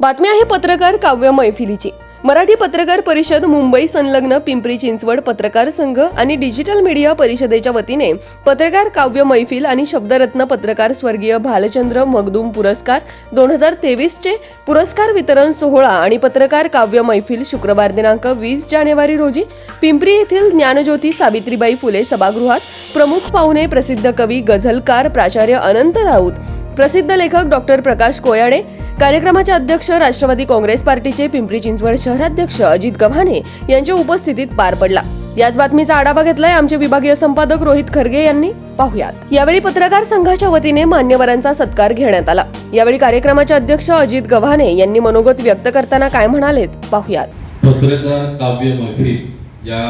बातमी आहे पत्रकार काव्य मैफिलीची. मराठी पत्रकार परिषद मुंबई संलग्न पिंपरी चिंचवड पत्रकार संघ आणि डिजिटल मीडिया परिषदेच्या वतीने पत्रकार काव्य मैफिल आणि शब्दरत्न पत्रकार स्वर्गीय भालचंद्र मगदूम पुरस्कार दोन हजार तेवीसचे पुरस्कार वितरण सोहळा आणि पत्रकार काव्य मैफिल शुक्रवार दिनांक वीस जानेवारी रोजी पिंपरी येथील ज्ञानज्योती सावित्रीबाई फुले सभागृहात प्रमुख पाहुणे प्रसिद्ध कवी गझलकार प्राचार्य अनंत राऊत प्रसिद्ध लेखक डॉक्टर प्रकाश कोयाडे कार्यक्रमाचे अध्यक्ष राष्ट्रवादी काँग्रेस पार्टीचे पिंपरी चिंचवड शहराध्यक्ष अजित गव्हाणे यांच्या उपस्थितीत पार पडला. याच बातमीचा आढावा घेतलाय आमचे विभागीय संपादक रोहित खरगे यांनी. पाहुयात. यावेळी पत्रकार संघाच्या वतीने मान्यवरांचा सत्कार घेण्यात आला. यावेळी कार्यक्रमाचे अध्यक्ष अजित गव्हाणे यांनी मनोगत व्यक्त करताना काय म्हणालेत? पाहुयात. पत्रकार काव्य मैफिल या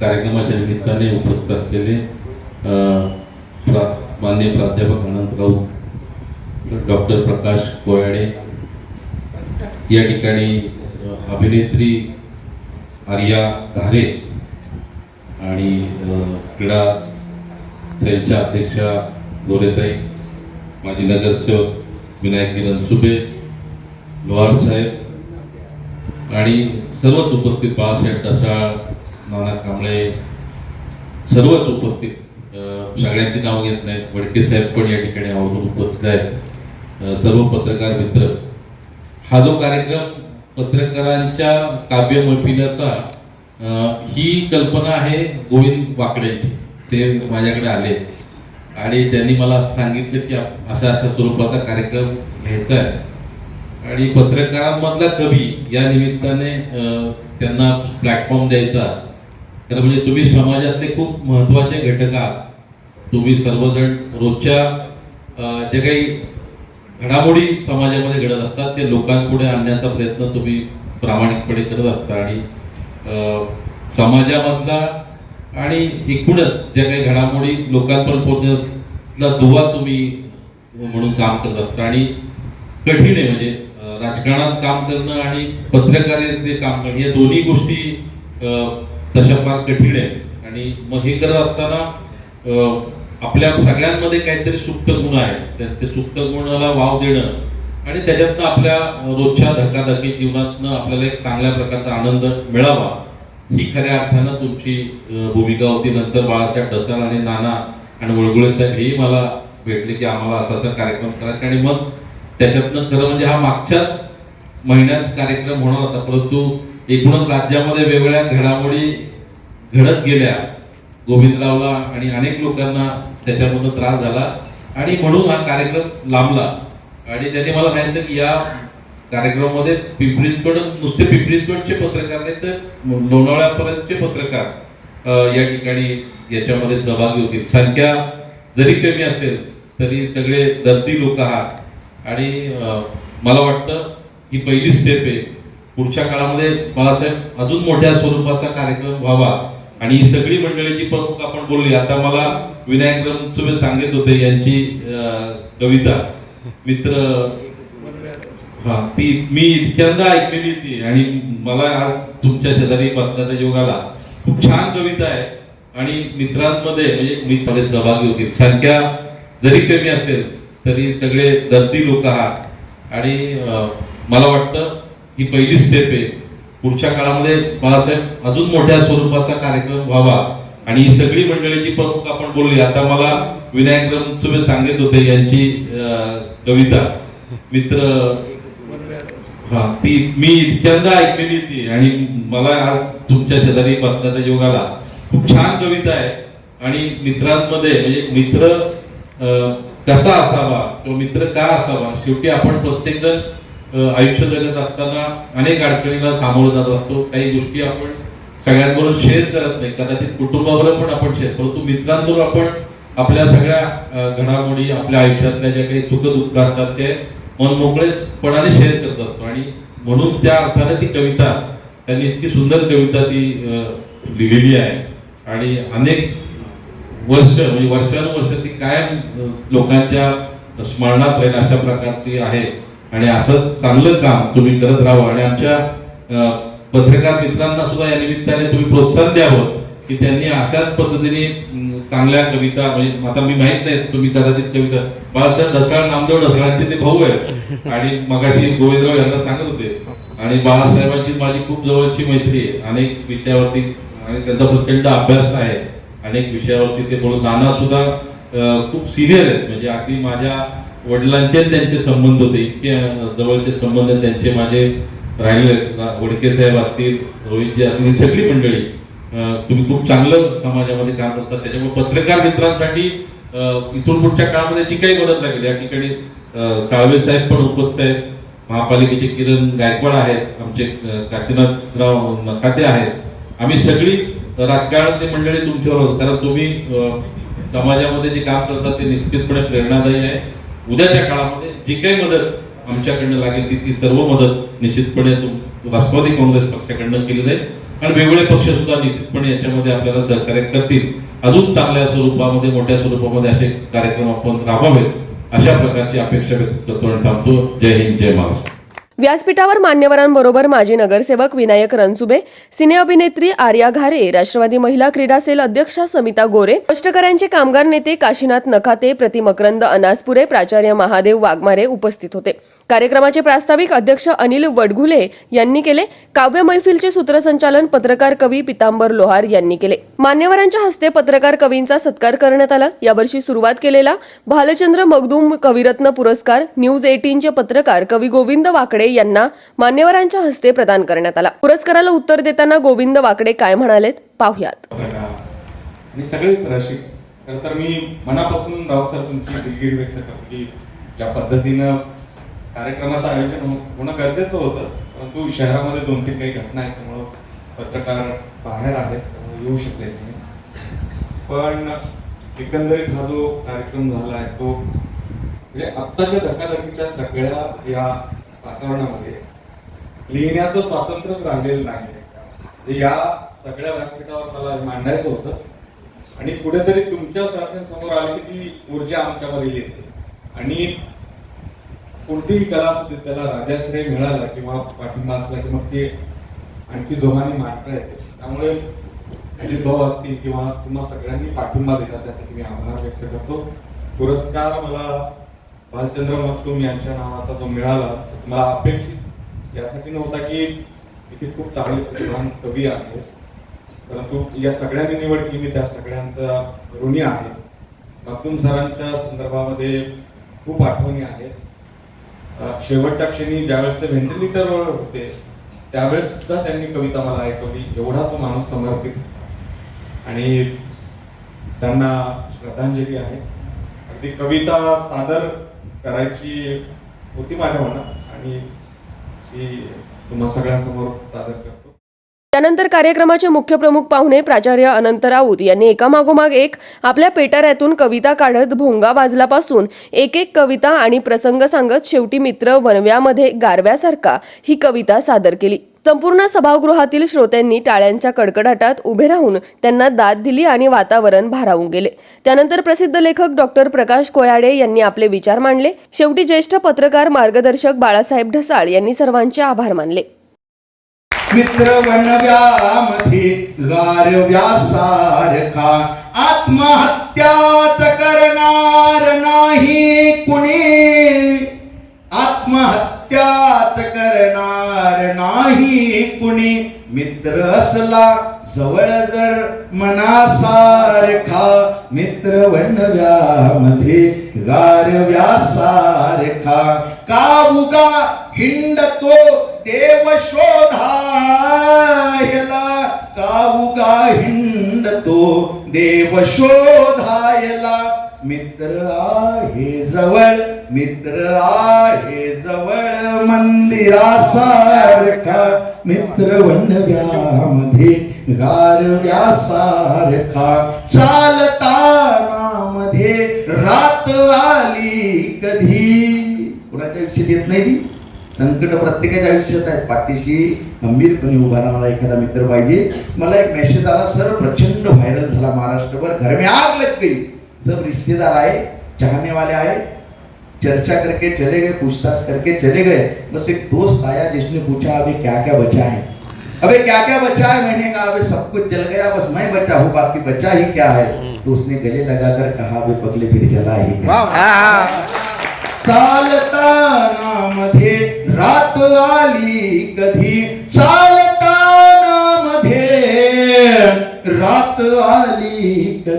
कार्यक्रमाच्या निमित्ताने उपस्थित असलेले प्रा मान्य प्राध्यापक अनंत राऊत डॉक्टर प्रकाश कोयाडे या ठिकाणी अभिनेत्री आर्या धारे आणि क्रीडा सेलच्या अध्यक्षा गोरेताई माजी नगरसेवक विनायक रणसुबे लोहार साहेब आणि सर्वच उपस्थित बाळासाहेब ढसाळ नाना कांबळे सर्वच उपस्थित सगळ्यांची नावं घेत नाहीत. वडके साहेब पण या ठिकाणी आवडून उपस्थित आहेत. सर्व पत्रकार मित्र हा जो कार्यक्रम पत्रकारांच्या काव्य मैफिलाचा ही कल्पना आहे गोविंद वाकड्यांची. ते माझ्याकडे आले. आणि त्यांनी मला सांगितलं की अशा अशा स्वरूपाचा कार्यक्रम घ्यायचा आहे. आणि पत्रकारांमधला कवी या निमित्ताने त्यांना प्लॅटफॉर्म द्यायचा. तर म्हणजे तुम्ही समाजातले खूप महत्त्वाचे घटक आहात. तुम्ही सर्वजण रोजच्या जे काही घडामोडी समाजामध्ये घडत असतात ते लोकांपुढे आणण्याचा प्रयत्न तुम्ही प्रामाणिकपणे करत असता. आणि समाजामधला आणि एकूणच ज्या काही घडामोडी लोकांपर्यंत पोहोचण्यातला दुवा तुम्ही म्हणून काम करत असता. आणि कठीण आहे म्हणजे राजकारणात काम करणं आणि पत्रकारितेत काम करणं या दोन्ही गोष्टी तशा फार कठीण आहे. आणि मग हे करत असताना आपल्या सगळ्यांमध्ये काहीतरी सुप्त गुण आहेत तर ते सुप्त गुणाला वाव देणं आणि त्याच्यातनं आपल्या रोजच्या धकाधकी जीवनातनं आपल्याला एक चांगल्या प्रकारचा आनंद मिळावा. ही खऱ्या अर्थानं तुमची भूमिका होती. नंतर बाळासाहेब ढसाळ आणि नाना आणि वळगुळे साहेब हेही मला भेटले की आम्हाला असा असा कार्यक्रम करायचा आणि मग त्याच्यातनं खरं म्हणजे हा मागच्याच महिन्यात कार्यक्रम होणार होता. परंतु एकूणच राज्यामध्ये वेगवेगळ्या घडामोडी घडत गेल्या. गोविंदरावला आणि अनेक लोकांना त्याच्यामधून त्रास झाला. आणि म्हणून हा कार्यक्रम लांबला. आणि त्याने मला सांगितलं की या कार्यक्रमामध्ये पिंपरीकडे नुसते पिंपरीकडचे पत्रकार नाही तर लोणावळ्यापर्यंतचे पत्रकार या ठिकाणी याच्यामध्ये सहभागी होतील. संख्या जरी कमी असेल तरी सगळे दर्दी लोक आहात. आणि मला वाटतं ही पहिली स्टेप आहे पुढच्या काळामध्ये बाळासाहेब अजून मोठ्या स्वरूपाचा कार्यक्रम व्हावा. आणि ही सगळी मंडळीची प्रमुख आपण बोलली आता मला विनायक रणसुबे सांगत होते यांची कविता. मित्र हा ती मी इतक्यांदा ऐकलेली ती आणि मला आज तुमच्या शेजारी बसण्याचा योग आला. खूप छान कविता आहे. आणि मित्रांमध्ये म्हणजे मी थोडे सहभागी होतील. संख्या जरी कमी असेल तरी सगळे दर्दी लोक आहात. आणि मला वाटतं ही पहिली स्टेप आहे. पुढच्या काळामध्ये बाळासाहेब अजून मोठ्या स्वरूपाचा कार्यक्रम व्हावा आणि ही सगळी मंडळीची प्रमुख आपण बोलली आता मला विनायक रमसुभे सांगित होते यांची कविता. मित्र हा ती मी इतक्यांदा ऐकलेली ती आणि मला आज तुमच्या शेजारी बसण्याचा योग आला. खूप छान कविता आहे. आणि मित्रांमध्ये म्हणजे मित्र अं, कसा असावा किंवा मित्र का असावा शेवटी आपण प्रत्येक जण आयुष्य जगत असताना अनेक अडचणीला सामोरं जात असतो. काही गोष्टी आपण सगळ्यांबरोबर शेअर करत नाही. कदाचित कुटुंबाबरोबर पण आपण शेअर परंतु मित्रांबरोबर आपण आपल्या सगळ्या घडामोडी आपल्या आयुष्यातल्या ज्या काही सुख दुःख असतात ते मन मोकळेपणाने शेअर करत असतो. आणि म्हणून त्या अर्थाने ती कविता त्यांनी इतकी सुंदर कविता ती लिहिलेली आहे. आणि अनेक वर्ष म्हणजे वर्षानुवर्ष ती कायम लोकांच्या स्मरणात राहील अशा प्रकारची आहे. आणि असंच चांगलं काम तुम्ही करत राहावं आणि आमच्या पत्रकार मित्रांना सुद्धा या निमित्ताने तुम्ही प्रोत्साहन द्यावं की त्यांनी अशाच पद्धतीने चांगल्या कविता म्हणजे आता मी माहीत नाही तुम्ही कदाचित कविता बाळासाहेब ढसाळ नामदेव ढसाळांचे ते भाऊ आहेत. आणि मगाशी गोविंदराव यांना सांगत होते. आणि बाळासाहेबांची माझी खूप जवळची मैत्री आहे. अनेक विषयावरती आणि त्यांचा प्रचंड अभ्यास आहे. अनेक विषयावरती ते बोलून नाना सुद्धा खूप सिनियर आहेत. म्हणजे अगदी माझ्या वडिलांचे त्यांचे संबंध होते. इतके जवळचे संबंध त्यांचे माझे राहिले. वडके साहेब असतील रोहितजी असतील ही सगळी मंडळी तुम्ही खूप चांगलं समाजामध्ये काम करतात त्याच्यामुळे पत्रकार मित्रांसाठी इथून पुढच्या काळामध्ये जी काही मदत लागेल या ठिकाणी साळवे साहेब पण उपस्थित आहेत. महापालिकेचे किरण गायकवाड आहेत. आमचे काशीनाथराव नखाते आहेत. आम्ही सगळी राजकारणातली मंडळी तुमच्यावर कारण तुम्ही समाजामध्ये जे काम करतात ते निश्चितपणे प्रेरणादायी आहे. उद्याच्या काळामध्ये जी काही मदत आमच्याकडनं लागेल ती ती सर्व मदत निश्चितपणे राष्ट्रवादी काँग्रेस पक्षाकडनं केली जाईल. आणि वेगवेगळे पक्ष सुद्धा निश्चितपणे याच्यामध्ये आपल्याला सहकार्य करतील. अजून चांगल्या स्वरूपामध्ये मोठ्या स्वरूपामध्ये असे कार्यक्रम आपण राबवावेत अशा प्रकारची अपेक्षा व्यक्त करतो आणि थांबतो. जय हिंद जय महाराष्ट्र. व्यासपीठावर मान्यवरांबरोबर माजी नगरसेवक विनायक रणसुबे सिने अभिनेत्री आर्या घारे राष्ट्रवादी महिला क्रीडा सेल अध्यक्षा समिता गोरे कष्टकऱ्यांचे कामगार नेते काशीनाथ नखाते प्रतिमकरंद अनासपुरे प्राचार्य महादेव वाघमारे उपस्थित होते. कार्यक्रमाचे प्रास्ताविक अध्यक्ष अनिल वडघुले यांनी केले. काव्य मैफिलचे सूत्रसंचालन पत्रकार कवी पितांबर लोहार यांनी केले. मान्यवरांच्या हस्ते पत्रकार कवींचा सत्कार करण्यात आला. यावर्षी सुरुवात केलेला भालचंद्र मगदूम कविरत्न पुरस्कार न्यूज एटीनचे पत्रकार कवी गोविंद वाकडे यांना मान्यवरांच्या हस्ते प्रदान करण्यात आला. पुरस्काराला उत्तर देताना गोविंद वाकडे काय म्हणालेत? पाहुयात. सगळेच रसिक. तर मी मनापासून राऊत सर तुमची दिलगिरी व्यक्त करतो की ज्या पद्धतीनं कार्यक्रमाचं आयोजन होणं गरजेचं होतं. परंतु शहरामध्ये दोन तीन काही घटना आहेत त्यामुळं पत्रकार बाहेर आहेत त्यामुळे येऊ शकले नाही. पण एकंदरीत हा जो कार्यक्रम झाला आहे तो म्हणजे आत्ताच्या धकाधकीच्या सगळ्या या वातावरणामध्ये लिहिण्याचं स्वातंत्र्यच राहिलेलं नाही. म्हणजे या सगळ्या व्यासपीठावर मला मांडायचं होतं. आणि कुठेतरी तुमच्यासमोर आली की ती ऊर्जा आमच्यामध्ये येते आणि कोणतीही कला असू दे त्याला राजाश्रय मिळाला किंवा पाठिंबा असला की मग ते आणखी जोमाने मांडता येते त्यामुळे अजित भाऊ असतील किंवा तुम्हा सगळ्यांनी पाठिंबा देतात त्यासाठी मी आभार व्यक्त करतो. पुरस्कार मला भालचंद्र मक्तुम यांच्या नावाचा जो मिळाला मला अपेक्षित यासाठी नव्हता की इथे खूप चांगले प्रधान कवी आहेत परंतु या सगळ्यांनी निवड केली मी त्या सगळ्यांचा ऋणी आहे. मक्तुम सरांच्या संदर्भामध्ये खूप आठवणी आहेत. शेवटच्या क्षणी ज्यावेळेस ते व्हेंटिलेटरवर होते त्यावेळेस सुद्धा त्यांनी कविता मला ऐकवली. एवढा तो माणूस समर्पित. आणि त्यांना श्रद्धांजली आहे. अगदी कविता सादर करायची होती माझ्या मनात आणि ती तुम्हा सगळ्यांसमोर सादर करतो. त्यानंतर कार्यक्रमाचे मुख्य प्रमुख पाहुणे प्राचार्य अनंत राऊत यांनी एकामागोमाग एक आपल्या पेटाऱ्यातून कविता काढत भोंगा वाजल्यापासून एक एक कविता आणि प्रसंग सांगत शेवटी मित्र वनव्यामध्ये गारव्यासारखा ही कविता सादर केली. संपूर्ण सभागृहातील श्रोत्यांनी टाळ्यांच्या कडकडाटात उभे राहून त्यांना दाद दिली आणि वातावरण भारावून गेले. त्यानंतर प्रसिद्ध लेखक डॉक्टर प्रकाश कोयाडे यांनी आपले विचार मांडले. शेवटी ज्येष्ठ पत्रकार मार्गदर्शक बाळासाहेब ढसाळ यांनी सर्वांचे आभार मानले. मित्र वनव्यामध्ये गारव्यासारखा आत्महत्याच करणार नाही कुणी. आत्महत्याच करणार नाही कुणी. मित्र असला जवळ जर मनासारखा. मित्र वनव्यामध्ये गारव्यासारखा. का उगा हिंडतो देव शोधायला का उगा हिंडतो देव शोधायला मित्र आहे जवळ मित्र आहे जवळ मंदिरासारखा. मित्र वनव्यामध्ये गारव्यासारखा. चालताना मध्ये रात आली कधी? कुणाच्या विषयी येत नाही ती? संकट प्रत्येकाच्या आयुष्यात आहेत. पाठीशी गंभीरपणे उभा राहणारा एखादा मित्र पाहिजे. मला एक मेसेज आला सर प्रचंड व्हायरल झाला महाराष्ट्रभर. घर में आग लग गई सब रिश्तेदार आए चाहने वाले आए चर्चा करके चले गए पूछताछ करके चले गए. बस एक दोस्त आया जिसने पूछा अभी क्या क्या बचा है? अबे क्या क्या बचा है? मैंने कहा अबे सब कुछ जल गया बस मैं बचा हूँ बाकी बचा ही क्या है? तो उसने गले लगाकर कहा अबे पगले फिर जला ही क्या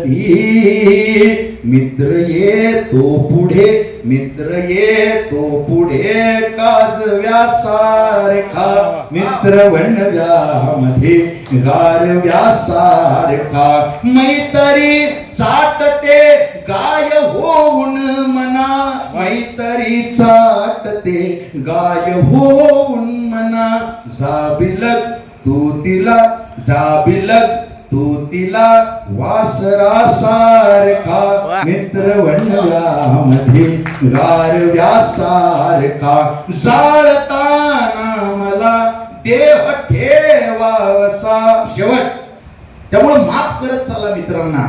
कधी मित्र येतो पुढे मित्र ये तो पुढे काजव्या सारखा मित्र बनव्यामध्ये गारव्या सारखा. मैतरी चाटते गाय होऊन मना. मैतरी चाटते गाय होऊन मना. जाबिलक तू तिला जाबिलक तू तिला वासरा सारखा मित्र वणव्यामध्ये गारव्या सारखा जाळताना मला देह ठेवावसा. शेवट त्यामुळे माफ करत चाला मित्रांना.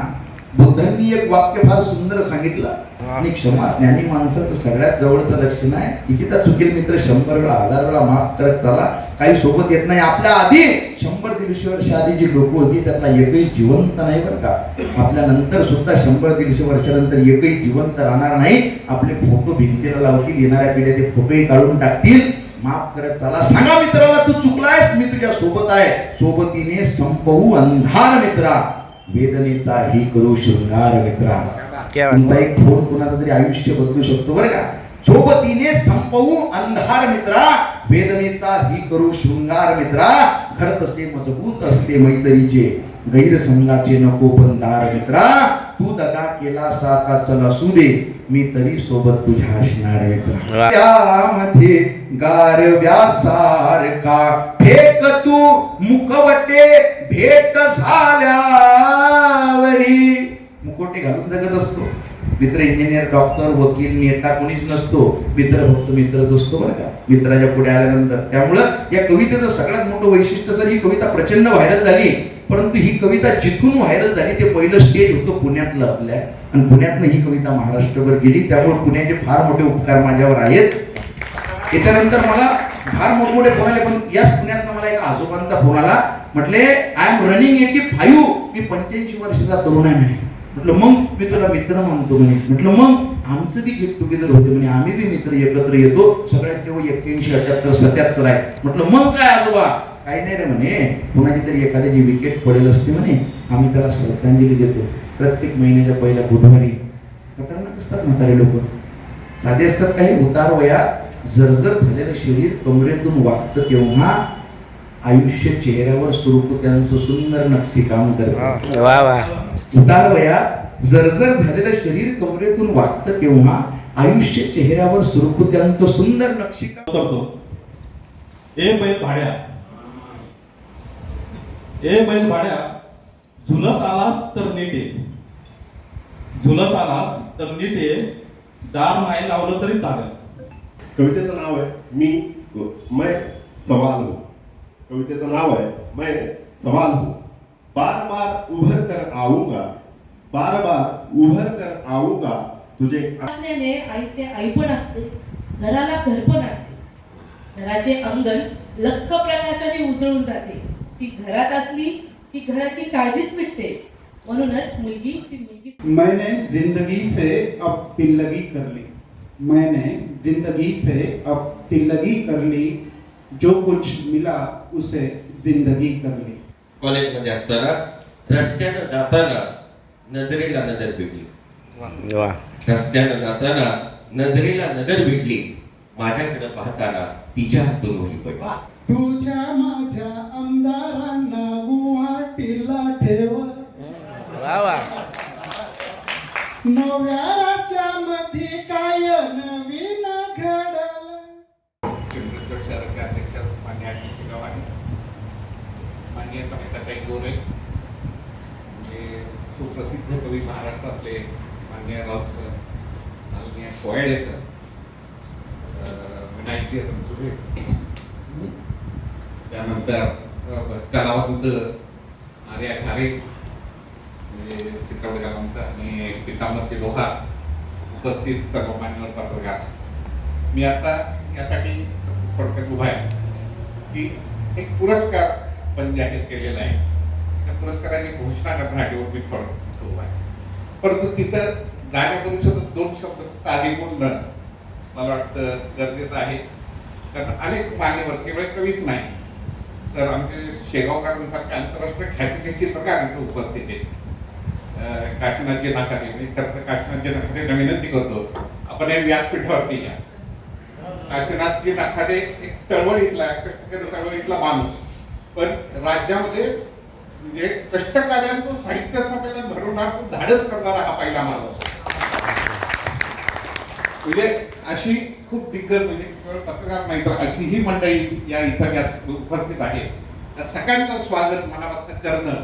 बुद्धांनी एक वाक्य फार सुंदर सांगितलं. आणि क्षमा ज्ञानी माणसाचं सगळ्यात जवळचं लक्षण आहे. कितीदा चुकील मित्र शंभर वेळा हजार वेळा माफ करत चाला. काही सोबत येत नाही. आपल्या आधी शंभर दीडशे वर्ष आधी जी लोक होती त्यातला एकही जिवंत नाही बरं का. आपल्या नंतर सुद्धा शंभर दीडशे वर्षानंतर एकही जिवंत राहणार नाही. आपले फोटो भिंतीला लावतील येणाऱ्या पिढ्या ते फोटोही काढून टाकतील. माफ करत चला. सांगा मित्राला तू चुकलायस मी तुझ्या सोबत आहे. सोबतीने संपवू अंधार मित्रा. वेदनेचा ही करू शृंगार मित्रा. तुमचा एक फोन कुणाचं तरी आयुष्य बदलू शकतो बरं का? सोबतीने संपवू अंधार मित्रा. वेदनेचा ही करू शृंगार मित्रा. घर तसे मजबूत असते मैत्रीचे. गैरसंगाचे नको बंधार मित्रा. तू दगा केला साता चल असू दे मी तरी सोबत तुझ्या असणार मित्र. त्यामध्ये गारव्या सारखा फेक तू मुखवटे भेट झाल्यावरी. मुखवटे घालून जगत असतो. मित्र इंजिनियर डॉक्टर वकील नेता कोणीच नसतो. मित्र फक्त मित्रच असतो बरं का? मित्राच्या पुढे आल्यानंतर. त्यामुळं या कवितेचं सगळ्यात मोठं वैशिष्ट्य सर ही कविता प्रचंड व्हायरल झाली. परंतु ही कविता जिथून व्हायरल झाली ते पहिलं स्टेज होतं पुण्यातलं आपल्या. आणि पुण्यातनं ही कविता महाराष्ट्रभर गेली. त्यामुळे पुण्याचे फार मोठे उपकार माझ्यावर आहेत. त्याच्यानंतर मला फार मोठमोठे फोन आले पण याच पुण्यातनं मला एका आजोबांचा फोन आला. म्हटले I am running eighty five मी पंच्याऐंशी वर्षाचा तरुण आहे. म्हणे म्हटलं मग मी तुला मित्र मानतो म्हणे. म्हटलं मग आमचं बी गेट टुगेदर होते म्हणे. आम्ही बी मित्र एकत्र येतो. सगळ्यात तेव्हा एक्क्याऐंशी अठ्याहत्तर सत्याहत्तर आहे. म्हटलं मग काय आजोबा? काही नाही रे म्हणे. कुणाची तरी एखाद्याची विकेट पडेल असते म्हणे. आम्ही त्याला श्रद्धांजली देतो. प्रत्येक महिन्याच्या पहिल्या बुधवारी. खतरनाक असतात म्हातारे लोक. साधे असतात काही उतार वयात जर्जर झालेलं शरीर कमरेतून वागतं तेव्हा आयुष्य चेहऱ्यावर सुरू त्यांचं सुंदर नक्षीकाम करतं. वा वा. उतार वयात जर्जर झालेलं शरीर कमरेतून वागतं तेव्हा आयुष्य चेहऱ्यावर सुरकू त्यांचं सुंदर नक्षीकाम करतो. ए बैल भाड्या. ए बैल भाड्या झुलत आलास तर नीट ये. झुलत आलास तर नीट ये. दार नाही लावलं तरी चालेल. कवितेचं नाव आहे मी मैं सवाल हूँ. कवितेचं नाव आहे मैं सवाल हूँ. बार बार उभर कर आऊंगा बार बार उभर कर आऊंगा तुझे आईचे आई पण असते घराला घर पण असते. घराचे अंगण लख प्रकाशाने उजळून जाते. ती घरात असली की घराची काळजीच मिटते. म्हणूनच मुलगी ती मुलगी मैंने जिंदगी से अब तिल्लगी कर ली. मैंने जिंदगी से अब तिल्लगी कर ली. जो कुछ मिला उसे जिंदगी कर ली. कॉलेजमध्ये असताना रस्त्यानं जाताना नजरेला नजर भिडली वा. रस्त्यानं जाताना नजरेला नजर भिडली माझ्याकडे पाहताना तिच्या हातून तुझ्या माझ्या नव्या राज्यामध्ये काय नवीन घडलं? चित्रपट शहराचे अध्यक्ष मान्य आशिष गव्हाणे मान्य समिताताई गोरे. म्हणजे सुप्रसिद्ध कवी महाराष्ट्रातले मान्य राऊत सर माननीय कोयाडे सर अं, विनायकी रणसुरे त्यानंतर अं, कलावंत आर्या खारे म्हणजे चित्रपट कलावंत आणि पितामती लोहा उपस्थित सर्व मान्यवर पत्रकार मी आता यासाठी थोडक्यात उभा आहे. की एक पुरस्कार पण जाहीर केलेला आहे. त्या पुरस्काराची घोषणा करण्यासाठी मी थोडं उभा आहे. परंतु तिथं जाण्यापूर्वी सुद्धा दोन शब्द फक्त आधी बोलणं मला वाटतं गरजेचं आहे. कारण अनेक मान्यवर केवळ कवीच नाही तर आमचे शेगावकरांसारखे आंतरराष्ट्रीय ख्यातीचे चित्रकार इथे उपस्थित आहेत. काशीनाथजी नाकारे मी खरं तर काशीनाथजी नाकारेंना विनंती करतो. आपण हे व्यासपीठावरती या. काशीनाथजी नाकारे एक चळवळीतला कष्टकरी चळवळीतला माणूस. पण राज्यामध्ये म्हणजे कष्टकार्यांचं साहित्य संमेलन भरवणार धाडस करणारा हा पहिला माणूस म्हणजे अशी खूप दिग्गज म्हणजे केवळ पत्रकार नाही तर अशी ही मंडळी या इथं उपस्थित आहे त्या सगळ्यांचं स्वागत मनापासून करणं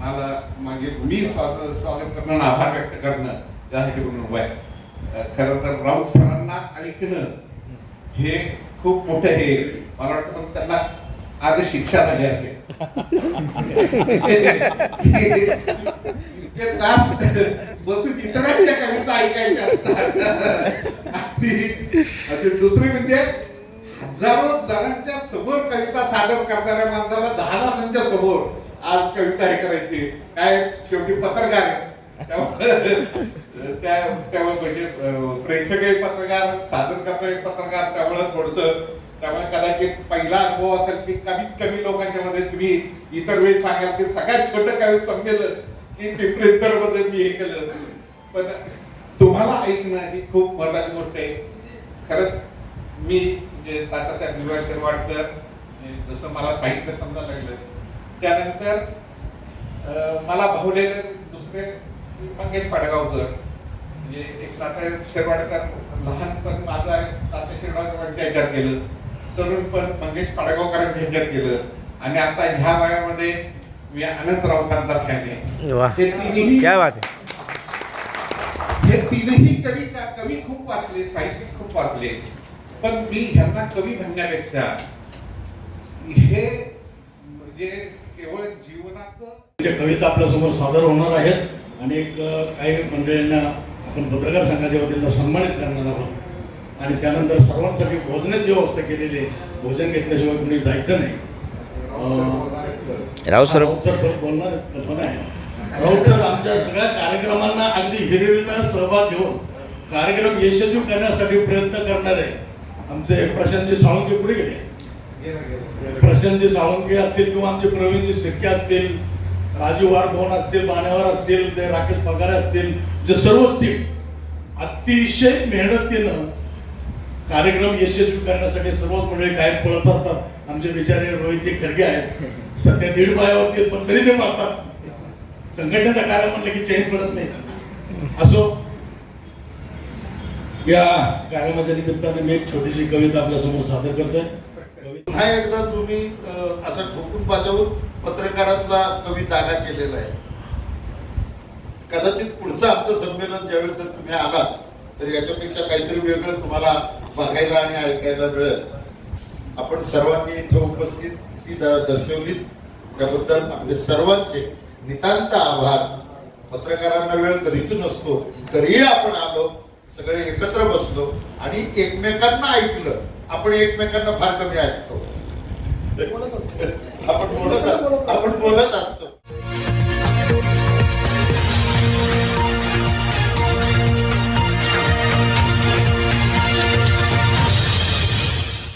मला म्हणजे मी स्वागत स्वागत करणं आणि आभार व्यक्त करणं यासाठी म्हणून उभं आहे. खरं तर राऊत सरांना ऐकणं हे खूप मोठं हे मला वाटतं पण त्यांना आज शिक्षा झाली असेल. इतके तास बसून इतरांच्या कविता ऐकायच्या असतात. आणि आणि दुसरी म्हणजे हजारो जणांच्या समोर कविता सादर करणाऱ्या माणसाला दहा जणांच्या समोर आज कविता हे करायची काय शेवटी पत्रकार आहे. त्यामुळे त्या त्यामुळे म्हणजे प्रेक्षकही पत्रकार सादर करणारे पत्रकार त्यामुळे थोडस त्यामुळे कदाचित पहिला अनुभव असेल की कमीत कमी लोकांच्या मध्ये तुम्ही इतर वेळी सांगाल की सगळ्यात छोटं काय संमेलन की पिंपरी मध्ये मी हे केलं. पण तुम्हाला ऐकणं ही खूप महत्वाची गोष्ट आहे. खरंच मी म्हणजे दादासाहेब विवाह शिरवाडकर जसं मला साहित्य समजायला लागलं त्यानंतर मला भावलेले दुसरे मंगेश पाडगावकर म्हणजे एक तात्या शिरवाडकर लहानपण माझं आहे तात्या शिरवाडकरांच्या ह्याच्यात गेलं तरुण पण मंगेश पाडगावकरांच्या ह्याच्यात गेलं आणि आता ह्या वयामध्ये मी अनंत राऊतांचा फॅन हे तिन्ही क्या बात है तीनही कवी कवी खूप वाचले साहित्यिक खूप वाचले. पण मी ह्यांना कवी म्हणण्यापेक्षा हे म्हणजे केवळ जीवनाचं कविता आपल्यासमोर सादर होणार आहेत आणि एक काही मंडळींना आपण पत्रकार संघाच्या वतीनं सन्मानित करणार आहोत. आणि त्यानंतर सर्वांसाठी भोजनाची व्यवस्था केलेली आहे. भोजन घेतल्याशिवाय कुणी जायचं नाही. राऊत सर. बोलणार कल्पना आहे. राऊत सर आमच्या सगळ्या कार्यक्रमांना अगदी हिरवीनं सहभाग घेऊन कार्यक्रम यशस्वी करण्यासाठी प्रयत्न करणारे आमचे प्रशांतजी साळुंके पुढे गेले. प्रशांतजी साळुंके असतील किंवा आमचे प्रवीणजी शिर्के असतील राजू वारभवन असतील बाण्यावर असतील ते राकेश पगारे असतील जे सर्वच टीम अतिशय मेहनतीनं कार्यक्रम यशस्वी करण्यासाठी सर्वच मंडळी कायम पळत असतात. आमचे बिचारे रोहितजी खरगे आहेत. सध्या दीड पायावरती पण तरी ते मारतात. संघटनेचा कार्य म्हणलं की चैन पडत नाही. असो. या कार्यक्रमाच्या निमित्ताने मी एक छोटीशी कविता आपल्यासमोर सादर करतोय. पुन्हा एकदा तुम्ही असं ठोकून बाजवून पत्रकारांचा कवी जागा केलेला आहे. कदाचित पुढचं आमचं संमेलन ज्यावेळेस जर तुम्ही आलात तर याच्यापेक्षा काहीतरी वेगळं तुम्हाला बघायला आणि ऐकायला मिळेल. आपण सर्वांनी इथं उपस्थित ती दर्शवली त्याबद्दल आपले सर्वांचे नितांत आभार. पत्रकारांना वेळ कधीच नसतो तरीही आपण आलो सगळे एकत्र बसलो आणि एकमेकांना ऐकलं. आपण एकमेकांना फार कमी ऐकतो. आपण बोलत आपण बोलत असतो.